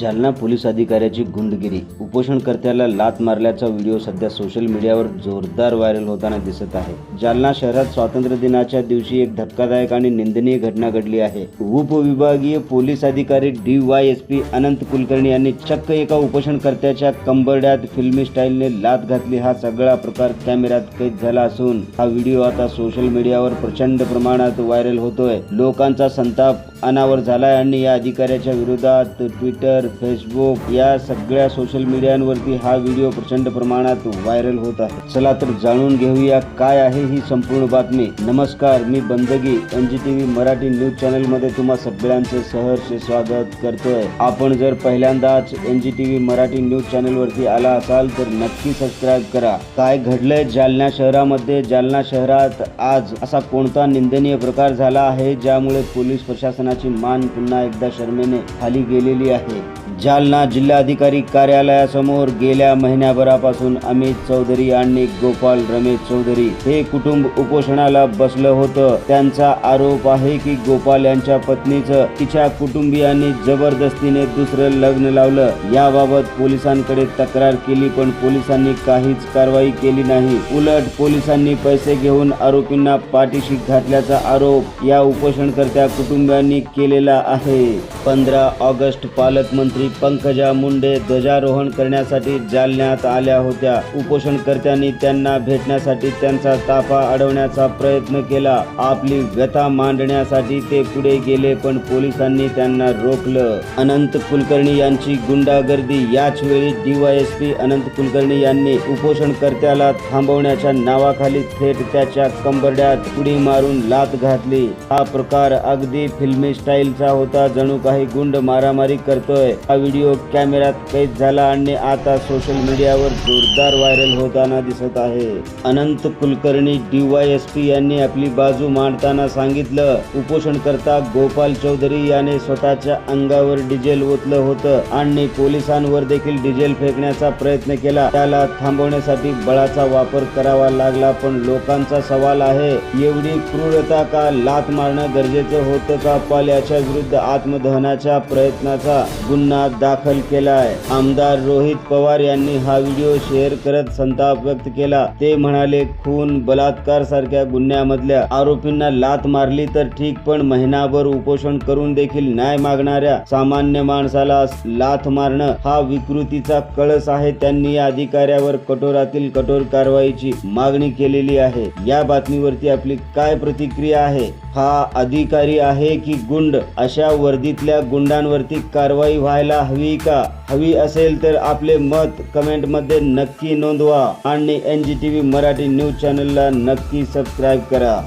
Jalna police अधिकाऱ्याची गुंडगिरी. उपोषणकर्त्याला लात मारल्याचा video सध्या सोशल मीडियावर जोरदार व्हायरल होताना दिसत आहे. जालना शहरात स्वातंत्र्य दिनाच्या दिवशी एक धक्कादायक आणि निंदनीय घटना घडली आहे. उपविभागीय पोलीस अधिकारी D Y S P Anant Kulkarni यांनी चक्क एका उपोषणकर्त्याच्या कंबरड्यात फिल्मी स्टाईलने लात घातली. हा सगळा प्रकार कॅमेऱ्यात कैद झाला असून हा व्हिडिओ आता सोशल मीडियावर प्रचंड प्रमाणात व्हायरल होतोय. लोकांचा संताप अनावर झालाय आणि या अधिकाऱ्याच्या विरोधात ट्विटर फेसबुक या सगळ्या सोशल मीडियावरती हा व्हिडिओ प्रचंड प्रमाणात व्हायरल होत आहे. चला तर जाणून घेऊया काय आहे ही संपूर्ण बातमी. नमस्कार मी बंदगी N G T V Marathi news चॅनलमध्ये तुम्हा सगळ्यांचं सहर्ष स्वागत करतोय. आपण जर पहिल्यांदाच N G T V Marathi news channel वरती आला असाल तर नक्की सबस्क्राईब करा. काय घडलंय जालना शहरामध्ये? जालना शहरात आज असा कोणता निंदनीय प्रकार झाला आहे ज्यामुळे पोलीस शासनाची मान पुन्हा एकदा शर्मेने खाली गेलेली आहे. जालना जिल्हाधिकारी कार्यालयासमोर गेल्या महिन्याभरापासून अमित चौधरी आणि गोपाल रमेश चौधरी हे कुटुंब उपोषणाला बसलं होतं. त्यांचा आरोप आहे की गोपाल यांच्या पत्नीचं तिच्या कुटुंबियांनी जबरदस्तीने दुसरं लग्न लावलं. याबाबत पोलिसांकडे तक्रार केली पण पोलिसांनी काहीच कारवाई केली नाही. उलट पोलिसांनी पैसे घेऊन आरोपींना पाठीशी घातल्याचा आरोप या उपोषणकर्त्या कुटुंबियांनी केलेला आहे. पंधरा ऑगस्ट पालकमंत्री पंकजा मुंडे ध्वजारोहण करण्यासाठी जालन्यात आल्या होत्या. उपोषणकर्त्यांनी त्यांना भेटण्यासाठी त्यांचा ताफा अडवण्याचा प्रयत्न केला. आपली व्यथा मांडण्यासाठी ते पुढे गेले पण पोलिसांनी त्यांना रोखलं. अनंत कुलकर्णी यांची गुंडागर्दी. याच वेळी डीवायएसपी अनंत कुलकर्णी यांनी उपोषणकर्त्याला थांबवण्याच्या नावाखाली थेट त्याच्या कंबरड्यात उडी मारून लात घातली. हा प्रकार अगदी फिल्मी स्टाईलचा होता. जणू काही गुंड मारामारी करतोय. हा व्हिडिओ कॅमेऱ्यात कैद झाला आणि आता सोशल मीडियावर जोरदार व्हायरल होताना दिसत आहे. अनंत कुलकर्णी डीवायएसपी यांनी आपली बाजू मांडताना सांगितलं उपोषणकर्ता गोपाल चौधरी याने स्वतःच्या अंगावर डिझेल ओतलं होतं आणि पोलिसांवर देखील डिझेल फेकण्याचा प्रयत्न केला. त्याला थांबवण्यासाठी बळाचा वापर करावा लागला पण लोकांचा सवाल आहे एवढी क्रूरता का लात मारणं गरजेचं होतं का? पाल याच्या विरुद्ध आत्मदहनाच्या प्रयत्नाचा गुन्हा दाखल केलाय. आमदार रोहित पवार यांनी हा व्हिडिओ शेअर करत संताप व्यक्त केला. ते म्हणाले खून बलात्कार सारख्या गुन्ह्यामधल्या आरोपींना लात मारली तर ठीक पण महिनाभर उपोषण करून देखील न्याय मागणाऱ्या सामान्य माणसाला लाथ मारणं हा विकृतीचा कळस आहे. त्यांनी या अधिकाऱ्यावर कठोरातील कठोर कारवाईची मागणी केलेली आहे. या बातमीवरती आपली काय प्रतिक्रिया आहे? हा अधिकारी आहे की गुंड? अशा वर्दीतल्या गुंडांवरती कारवाई व्हायला हवी का? हवी असेल तर आपले मत कमेंटमध्ये नक्की नोंदवा. आणि N G T V Marathi news चॅनलला नक्की सबस्क्राईब करा.